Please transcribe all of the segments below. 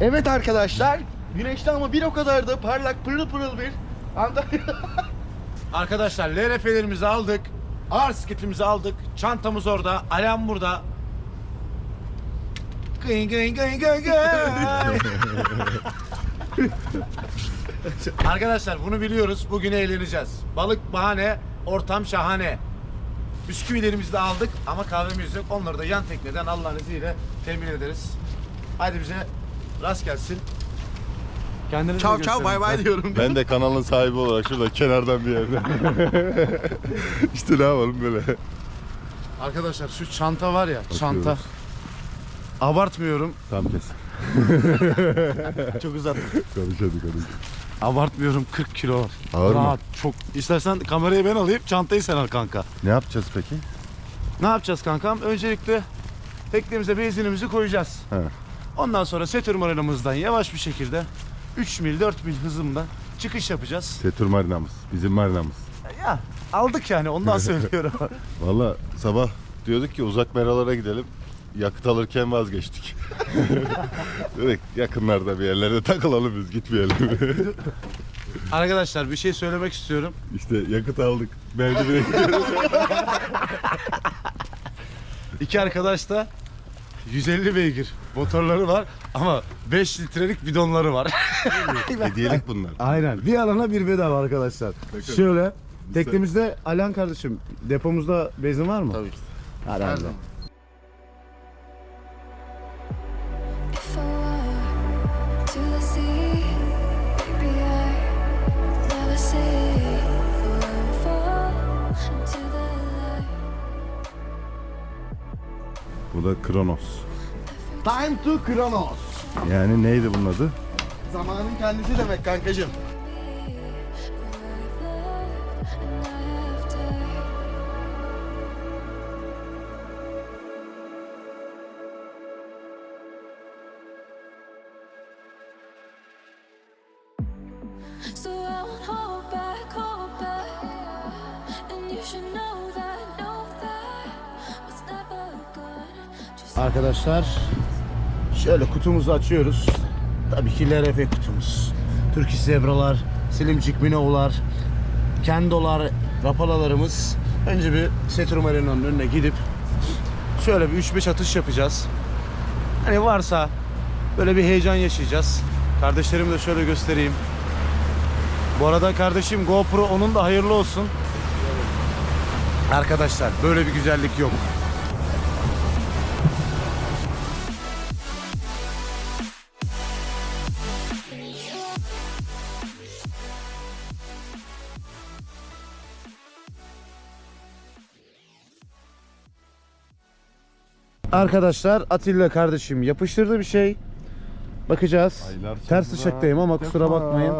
Evet arkadaşlar, güneşli ama bir o kadar da parlak pırıl pırıl bir Antalya. Arkadaşlar LRF'lerimizi aldık. Ağır sketimizi aldık. Çantamız orada. Alarm burada. Gıy gıy gıy gıy gıy. Arkadaşlar bunu biliyoruz. Bugün eğleneceğiz. Balık bahane, ortam şahane. Bisküvilerimizi de aldık ama kahvemiz yok. Onları da yan tekneden Allah'ın izniyle temin ederiz. Hadi bize rast gelsin. Kendinize Çav çav bay bay diyorum. Ben de kanalın sahibi olarak şurada kenardan bir yerden. işte ne yapalım böyle. Arkadaşlar şu çanta var ya, çanta. Abartmıyorum. Tam kes. Çok uzattım. Konuş hadi konuş. Abartmıyorum 40 kilo. Ağır mı? Rahat, çok. İstersen kamerayı ben alayım, çantayı sen al kanka. Ne yapacağız peki? Ne yapacağız kankam? Öncelikle teknemize benzinimizi koyacağız. He. Ondan sonra Setür marinamızdan yavaş bir şekilde 3 mil 4 mil hızımda çıkış yapacağız. Setür marinamız. Bizim marinamız. Ya aldık yani ondan söylüyorum. Valla sabah diyorduk ki uzak meralara gidelim. Yakıt alırken vazgeçtik. Dedik yakınlarda bir yerlerde takılalım biz gitmeyelim. Arkadaşlar bir şey söylemek istiyorum. işte yakıt aldık. Merdivene gidiyoruz. İki arkadaş da 150 beygir motorları var ama 5 litrelik bidonları var. Hediyelik bunlar. Aynen. Bir alana bir bedava arkadaşlar. Şöyle teknemizde Alan kardeşim depomuzda benzin var mı? Tabii ki. Herhalde. If Bu da Kronos. Time to Kronos. Yani neydi bunun adı? Zamanın kendisi demek kankacığım. Me, Arkadaşlar şöyle kutumuzu açıyoruz. Tabii ki LRF kutumuz. Türk Zebralar, Silimcik Minoğlar, Kendolar, Rapalalarımız. Önce bir Setrum Arena'nın önüne gidip şöyle bir 3-5 atış yapacağız. Hani varsa böyle bir heyecan yaşayacağız. Kardeşlerimi de şöyle göstereyim. Bu arada kardeşim GoPro onun da hayırlı olsun. Arkadaşlar böyle bir güzellik yok. Arkadaşlar Atilla kardeşim yapıştırdı bir şey. Bakacağız. Aylar Ters sonra ışıktayım ama kusura bakmayın.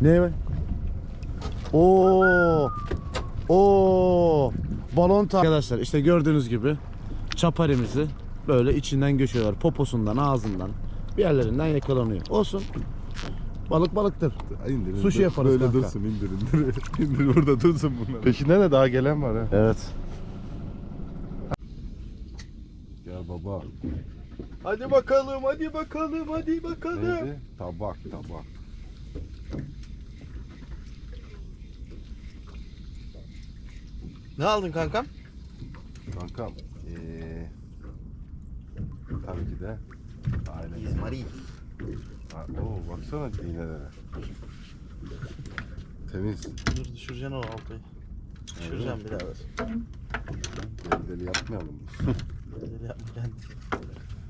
Ne? Oo. Oo. Balon ta- Arkadaşlar işte gördüğünüz gibi çaparimizi böyle içinden göçüyorlar. Poposundan, ağzından, bir yerlerinden yakalanıyor. Olsun. Balık balıktır. İndirin, Sushi dur- yaparız Böyle kanka. dursun indir indir. indir burada dursun bunlar. Peşinde de daha gelen var ha. Evet. Gel baba. Hadi bakalım, hadi bakalım, hadi bakalım. Neydi? Tabak tabak. Ne aldın kankam? Kankam. Ee, tabii ki de ailemiz. Mari. Ha, Oo baksana iğnelere. Temiz. Dur düşüreceksin o altayı. Düşüreceğim bir daha. Deli deli yapmayalım. Deli yapma kendini.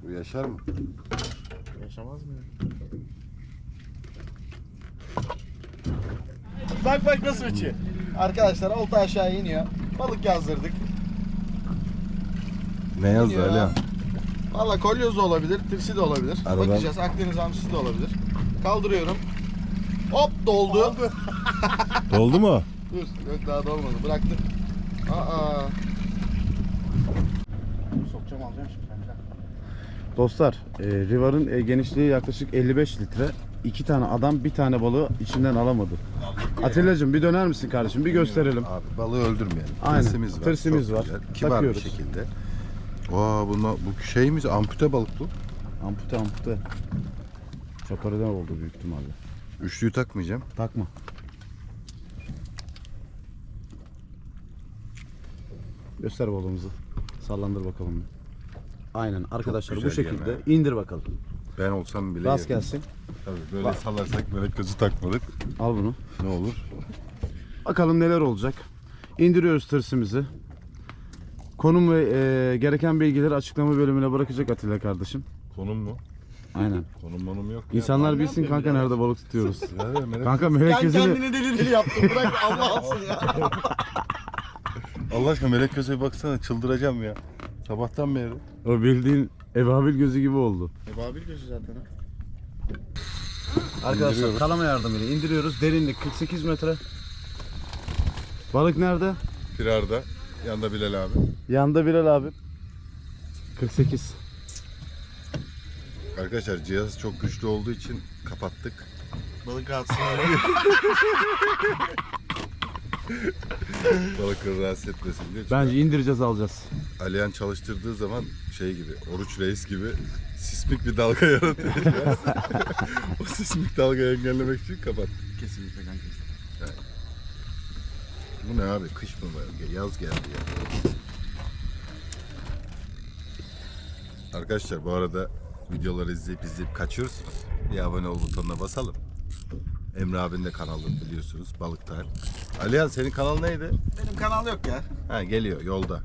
Bu yaşar mı? Yaşamaz mı? Bak bak nasıl uçuyor. Arkadaşlar olta aşağı iniyor. Balık yazdırdık. Ne yazdı Ali? ha. Valla kolyoz da olabilir, tirsi de olabilir. Aradan- Bakacağız. Akdeniz hamsisi de olabilir. Kaldırıyorum. Hop doldu. Doldu mu? Dur, yok daha dolmadı. Bıraktım. Aa. Sokacağım alacağım şimdi. Dostlar, e, Rivar'ın e, genişliği yaklaşık 55 litre. iki tane adam bir tane balığı içinden alamadı. Atilla'cığım bir döner misin kardeşim? Bir gösterelim. Abi balığı öldürmeyelim. Aynen, Tırsımız var. tırsımız çok var. güzel, Kibar Takıyoruz. bir şekilde. Aa bunlar bu şeyimiz ampute balık bu. Ampute ampute. Çaparıdan oldu büyük ihtimalle. Üçlüyü takmayacağım. Takma. Göster balığımızı. Sallandır bakalım. bir. Aynen arkadaşlar bu güzel şekilde yeme. indir bakalım. Ben olsam bile Rast yerim. gelsin. Tabii böyle salarsak melek gözü takmadık. Al bunu. Ne olur? Bakalım neler olacak. İndiriyoruz tırsımızı. Konum ve e, gereken bilgileri açıklama bölümüne bırakacak Atilla kardeşim. Konum mu? Aynen. Konum monum yok. İnsanlar bilsin kanka nerede balık tutuyoruz. Ya, melek... Kanka melek Ben kendini deli deli yaptım. Bırak Allah alsın ya. Allah aşkına melek göze baksana çıldıracağım ya. Sabahtan beri. o bildiğin ebabil gözü gibi oldu. Babil gözü zaten ha. Arkadaşlar İndiriyoruz. kalama yardımıyla indiriyoruz. Derinlik 48 metre. Balık nerede? Firarda. Yanında Bilal abi. Yanında Bilal abi. 48. Arkadaşlar cihaz çok güçlü olduğu için kapattık. Balık rahatsız. Balıkları rahatsız etmesin diye. Bence indireceğiz alacağız. Aliyan çalıştırdığı zaman şey gibi, Oruç Reis gibi sismik bir dalga yaratıyor. o sismik dalgayı engellemek için kapat. Kesinlikle kanka. Bu ne abi? Kış mı var? Yaz geldi ya. Arkadaşlar bu arada videoları izleyip izleyip kaçıyorsunuz. Bir abone ol butonuna basalım. Emre abinin de kanalı biliyorsunuz. Balıktar. Aliyan senin kanal neydi? Benim kanal yok ya. Ha geliyor yolda.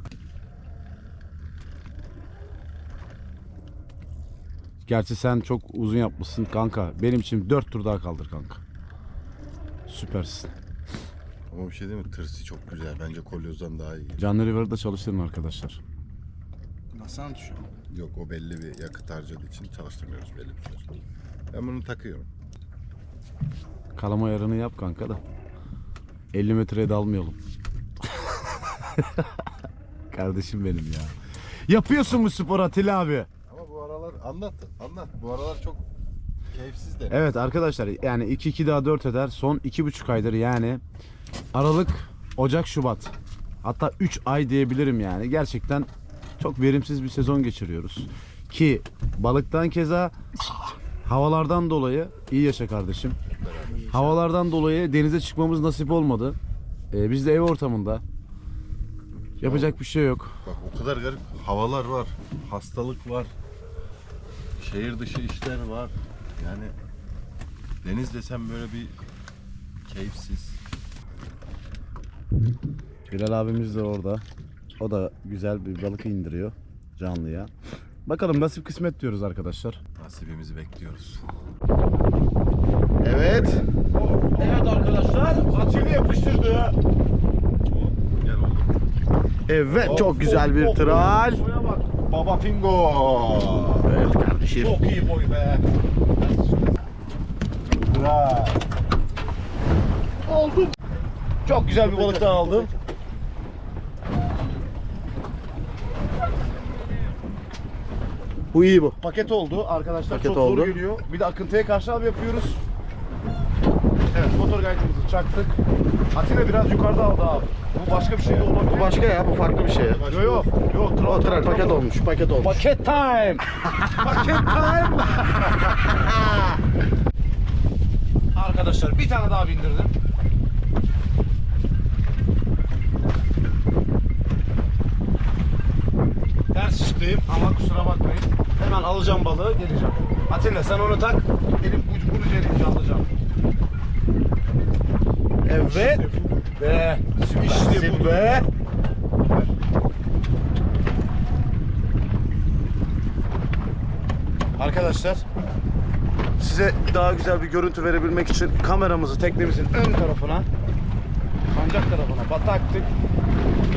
Gerçi sen çok uzun yapmışsın kanka. Benim için 4 tur daha kaldır kanka. Süpersin. Ama bir şey değil mi? Tırsı çok güzel. Bence kolyozdan daha iyi. Canlı River'da çalıştırın arkadaşlar. Nasıl anlatıyor? Yok o belli bir yakıt harcadığı için çalıştırmıyoruz belli bir süre. Ben bunu takıyorum. Kalama ayarını yap kanka da. 50 metreye dalmayalım. Kardeşim benim ya. Yapıyorsun bu spor Atilla abi. Ama bu aralar anlat anlat. Bu aralar çok keyifsiz de. Evet arkadaşlar yani 2-2 daha 4 eder. Son 2,5 aydır yani Aralık, Ocak, Şubat. Hatta 3 ay diyebilirim yani. Gerçekten çok verimsiz bir sezon geçiriyoruz. Ki balıktan keza havalardan dolayı iyi yaşa kardeşim. Havalardan dolayı denize çıkmamız nasip olmadı. Ee, biz de ev ortamında. Yapacak bir şey yok. Bak o kadar garip havalar var. Hastalık var. Şehir dışı işler var. Yani deniz desem böyle bir keyifsiz. Bilal abimiz de orada. O da güzel bir balık indiriyor canlıya. Bakalım nasip kısmet diyoruz arkadaşlar. Nasibimizi bekliyoruz. Evet. Evet arkadaşlar Atilla yapıştırdı. Gel oğlum. Evet çok güzel bir tral. Baba Fingo. Evet kardeşim. Çok iyi boy be. Aldım. Çok güzel bir balık daha aldım. Bu iyi bu. Paket oldu arkadaşlar Paket çok oldu. zor geliyor. Bir de akıntıya karşı abi yapıyoruz. Evet motor gayetimizi çaktık. Atilla biraz yukarıda aldı abi. Bu başka bir şey de olabilir. Bu başka ya bu farklı bir şey. Yok yok. Yok O tral paket olmuş paket olmuş. Paket time. Paket time. Arkadaşlar bir tane daha bindirdim. Çıktım ama kusura bakmayın. Hemen alacağım balığı geleceğim. Atilla sen onu tak. Elim ucu bunu elimce alacağım. Evet. Be. İşte bu be. Arkadaşlar size daha güzel bir görüntü verebilmek için kameramızı teknemizin ön tarafına sancak tarafına bataktık.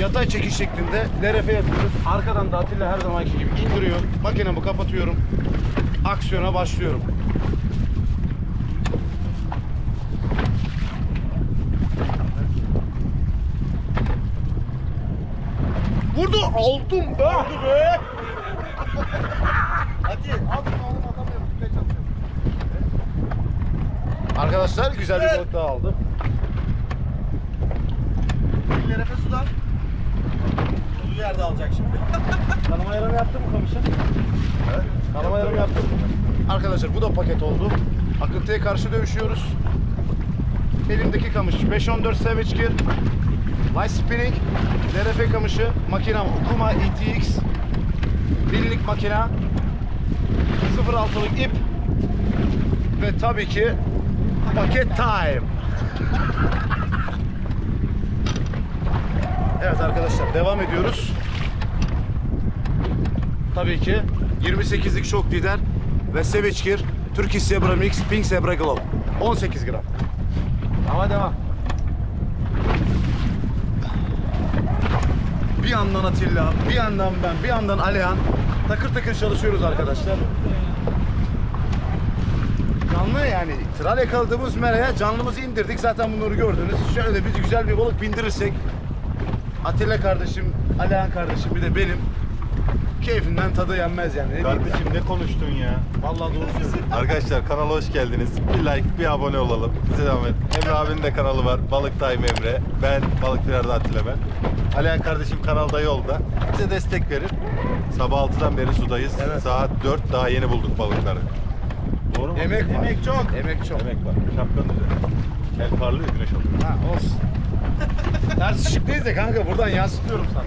Yatay çekiş şeklinde LRF yapıyoruz. Arkadan da Atilla her zamanki gibi indiriyor. Makinemi kapatıyorum. Aksiyona başlıyorum. Vurdu aldım be. Aldı be. Hadi aldım atamıyorum. Tutmaya çalışıyorum. Arkadaşlar güzel bir balık daha aldım. Elleri Efe sudan. Olduğu yerde alacak şimdi. Kanama yarım yaptın mı kamışı? Kanama yarım yaptın mı? Arkadaşlar bu da paket oldu. Akıntıya karşı dövüşüyoruz. Elimdeki kamış 514 Savage Gear. Light Spinning. LRF kamışı. Makina Okuma ETX. Binlik makina. 06'lık ip. Ve tabii ki paket time. Evet arkadaşlar devam ediyoruz. Tabii ki 28'lik şok lider ve Gear Turkish Zebra Mix Pink Zebra Glow 18 gram. Ama devam. Bir yandan Atilla, bir yandan ben, bir yandan Alihan takır takır çalışıyoruz arkadaşlar. Canlı yani tral yakaladığımız meraya canlımızı indirdik. Zaten bunları gördünüz. Şöyle bir güzel bir balık bindirirsek Atilla kardeşim, Alihan kardeşim bir de benim keyfinden tadı yenmez yani. Ne diyeyim? Kardeşim ne konuştun ya? Vallahi doğru söylüyorsun. Arkadaşlar kanala hoş geldiniz. Bir like, bir abone olalım. Bize devam et. Emre abinin de kanalı var. Balık Time Emre. Ben Balık Firar'da Atilla ben. Alihan kardeşim kanalda yolda. Bize destek verin. Sabah 6'dan beri sudayız. Evet. Saat 4 daha yeni bulduk balıkları. Doğru mu? Emek var. Emek çok. Emek çok. Emek var. Şapkanın üzerinde. El parlıyor, güneş alıyor. Ha olsun. Ters ışıktayız da kanka buradan yansıtıyorum sana.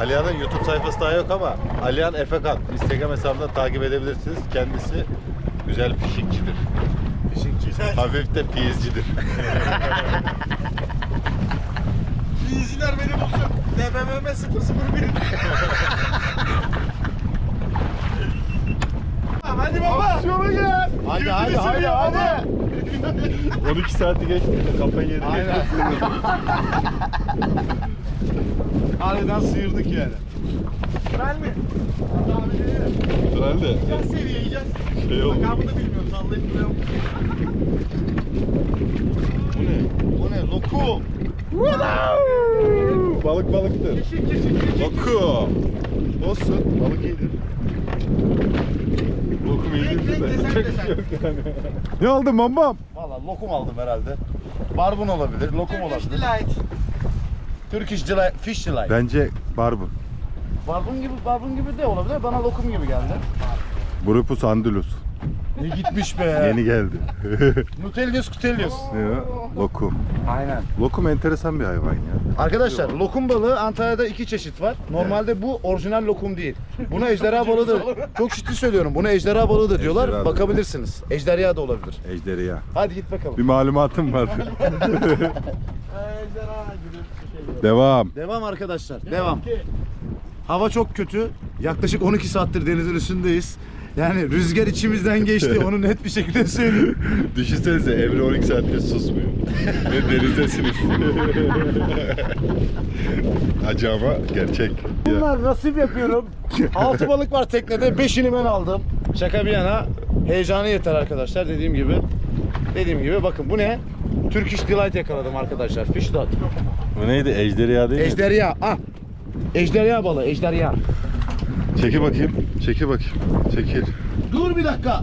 Alihan'ın YouTube sayfası daha yok ama Alihan Efekan Instagram hesabından takip edebilirsiniz. Kendisi güzel fişikçidir. Fişekçi. Hafif de piyizcidir. İzciler beni bulsun. DBMM 001. Hadi baba. Aksiyona gel. Hadi hadi hadi hadi. 12 saati geçti de kafayı yedik. Aynen. Harbiden sıyırdık yani. Ben mi? Herhalde Yiyeceğiz seviye yiyeceğiz. şey oldu. Makamını bilmiyorum. Sallayıp duruyorum. Bu ne? Bu ne? Loku. Balık balıktır. Keşik keşik keşik. Loku. Olsun. Balık iyidir. Lokum Renk renk desen desen. Ne oldu bambam? Lokum aldım herhalde. Barbun olabilir, lokum olabilir. Delight. Turkish delight, fish delight. Bence barbun. Barbun gibi, barbun gibi de olabilir. Bana lokum gibi geldi. Brupus andulus. Ne gitmiş be. Yeni geldi. Nutellius cutellius. ne o? Lokum. Aynen. Lokum enteresan bir hayvan ya. Arkadaşlar lokum balığı Antalya'da iki çeşit var. Normalde bu orijinal lokum değil. Buna ejderha balığı da çok ciddi söylüyorum. Buna ejderha balığı da diyorlar. Ejderha da. Bakabilirsiniz. Ejderha da olabilir. Ejderha. Hadi git bakalım. Bir malumatım var. Ejderha gibi bir şey. Devam. Devam arkadaşlar. Devam. Hava çok kötü. Yaklaşık 12 saattir denizin üstündeyiz. Yani rüzgar içimizden geçti. Onu net bir şekilde söyleyeyim. Düşünsenize Emre 12 saattir susmuyor. Ve denizdesiniz. Acı ama gerçek. Bunlar nasip yapıyorum. 6 balık var teknede. 5'ini ben aldım. Şaka bir yana. Heyecanı yeter arkadaşlar dediğim gibi. Dediğim gibi bakın bu ne? Turkish Delight yakaladım arkadaşlar. Fish dot. Bu neydi? Ejderha değil mi? Ejderha. Ah. Ejderha balığı. Ejderha. Çeki bakayım. Çeki bakayım. Çekil. Dur bir dakika.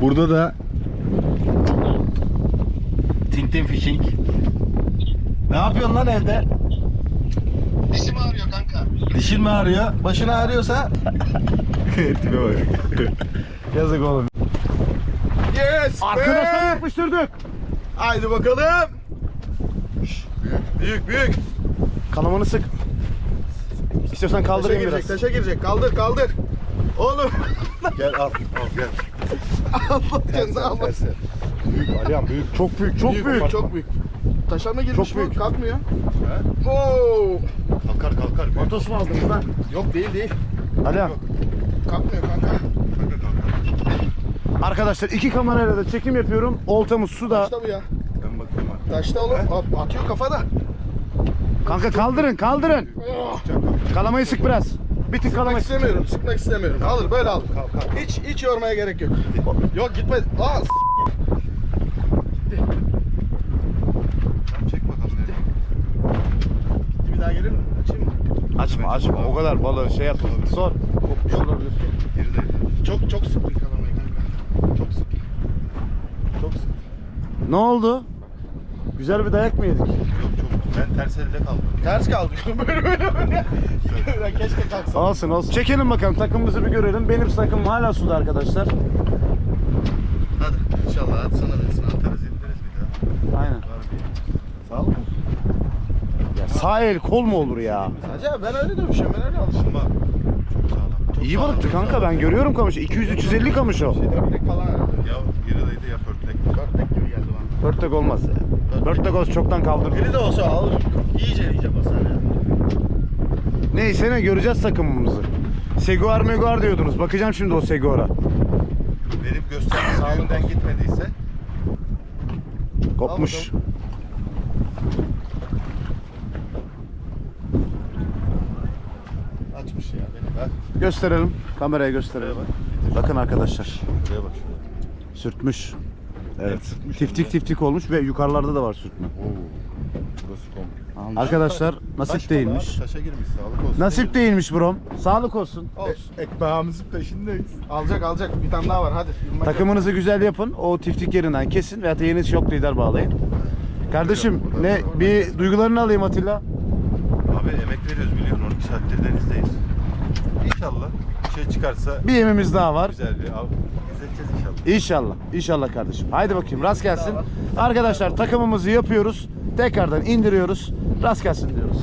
Burada da Tintin Fishing. Ne yapıyorsun lan evde? Dişim ağrıyor kanka. Dişin mi ağrıyor? Başın ağrıyorsa Tipe bak. Yazık oğlum. yes Arkadaşlar be. yapıştırdık. Haydi bakalım. Büyük büyük. Kalamanı sık. İstiyorsan Taşa kaldırayım girecek, biraz. taşa girecek. Kaldır, kaldır. Oğlum. Gel al. Al gel. Almasın. Tersi. Büyük Alihan büyük. Çok büyük, çok büyük. Çok büyük. Taşa mı girmiş Çok bu? büyük. Kalkmıyor. Oo. Kalkar kalkar. Matos mu aldınız lan? Yok değil değil. Alihan. Kalkmıyor kanka. Arkadaşlar iki kamerayla da çekim yapıyorum. Oltamız suda. Taşta bu ya. Ben bakayım. Taşta oğlum. At- Atıyor kafada. Kanka kaldırın, kaldırın. Kalamayı sık biraz. Bir tık Sıkmak kalamayı sık. istemiyorum. Sıkmak istemiyorum. Alır böyle al. Hiç hiç yormaya gerek yok. Yok gitme. Aa. s- Tamam çek bakalım. nereye. Bir daha gelir mi? Açayım mı? Açma, açma. O kadar balığı şey yapma. Sor. Geri de. Çok çok sıktın kalamayı kanka. Çok sık. Çok sık. Ne oldu? Güzel bir dayak mı yedik? Ben ters elde kaldım. Ters kaldık. böyle böyle böyle. Keşke kalksam. Olsun olsun. Çekelim bakalım takımımızı bir görelim. Benim takımım hala suda arkadaşlar. Hadi inşallah hadi sana versin. Atarız indiririz bir daha. Aynen. Var bir. Sağ olun. Ya sağ el kol mu olur ya? Acaba ben öyle dövüşüyorum ben öyle alıştım. Ama çok sağlam. Çok İyi sağlam, balıktı çok kanka sağlam. ben görüyorum kamışı. 200-350 kamış o. Şey dörtlek falan herhalde. Ya gerideydi ya pörtlek. Dörtlek gibi Dörtlek olmaz ya. Dörtlek olsa çoktan kaldırdı. Biri de olsa alır. İyice iyice basar ya. Neyse ne göreceğiz takımımızı. Seguar meguar diyordunuz. Bakacağım şimdi o Seguar'a. Benim gösterdiğim sağlığından gitmediyse Kopmuş. Açmış ya beni. Bak Gösterelim. Kameraya gösterelim. bak. Bakın arkadaşlar. Şuraya bak şuraya. Sürtmüş. Evet. Tiftik tiftik olmuş ve yukarılarda da var sürtme. Oo. Burası komple. Arkadaşlar nasip Taş değilmiş. abi, Taşa girmiş sağlık olsun. Nasip değilmiş brom. Sağlık olsun. Olsun. Ekmeğimizin peşindeyiz. Alacak alacak. Bir tane daha var hadi. Yılmak Takımınızı güzel yapın. O tiftik yerinden kesin veya da yeni şok lider bağlayın. Kardeşim ne bir duygularını alayım Atilla. Abi emek veriyoruz biliyorsun 12 saattir denizdeyiz. İnşallah bir şey çıkarsa Bir yemimiz daha var. güzel bir av izleteceğiz inşallah. İnşallah. İnşallah kardeşim. Haydi bakayım rast gelsin. Arkadaşlar takımımızı yapıyoruz. Tekrardan indiriyoruz. Rast gelsin diyoruz.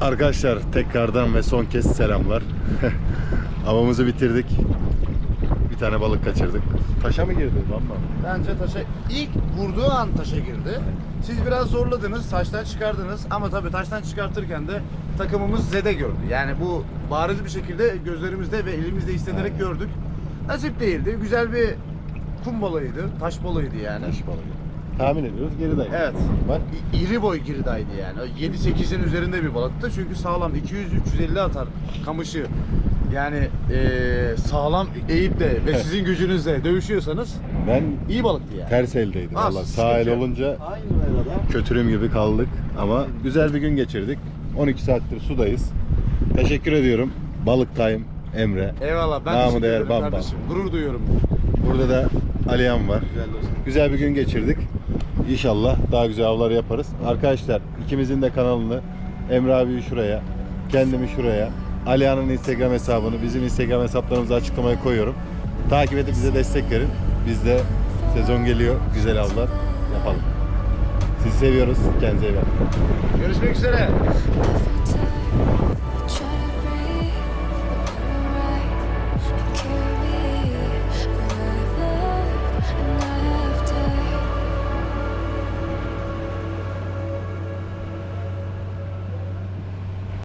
Arkadaşlar tekrardan ve son kez selamlar. Avımızı bitirdik. Bir tane balık kaçırdık. Taşa mı girdi valla? Bence taşa ilk vurduğu an taşa girdi. Siz biraz zorladınız, taştan çıkardınız ama tabii taştan çıkartırken de takımımız zede gördü. Yani bu bariz bir şekilde gözlerimizde ve elimizde hissederek gördük. Nasip değildi. Güzel bir kum balığıydı, taş balığıydı yani. Taş balığı. Tahmin ediyoruz geri dayı. Evet. Bak. İ- İri boy giridaydı yani. 7-8'in üzerinde bir balıktı. Çünkü sağlam 200-350 atar kamışı. Yani eee, sağlam eğip de ve sizin gücünüzle dövüşüyorsanız Ben iyi balıktı yani. ters eldeydim Az, valla. Sağ sıkıntı el yok. olunca Aynı merada. kötürüm gibi kaldık ama güzel bir gün geçirdik. 12 saattir sudayız. Teşekkür ediyorum. Balık Time Emre. Eyvallah ben Namı teşekkür değer ederim bam bam. kardeşim. Gurur duyuyorum. Burada da Aliyan var. Güzel olsun. Güzel bir gün geçirdik. İnşallah daha güzel avlar yaparız. Arkadaşlar ikimizin de kanalını Emre abi şuraya, kendimi şuraya, Aliyan'ın Instagram hesabını, bizim Instagram hesaplarımızı açıklamaya koyuyorum. Takip edip bize destek verin. Biz de sezon geliyor, güzel avlar yapalım. Sizi seviyoruz. Kendinize iyi bakın. Görüşmek üzere.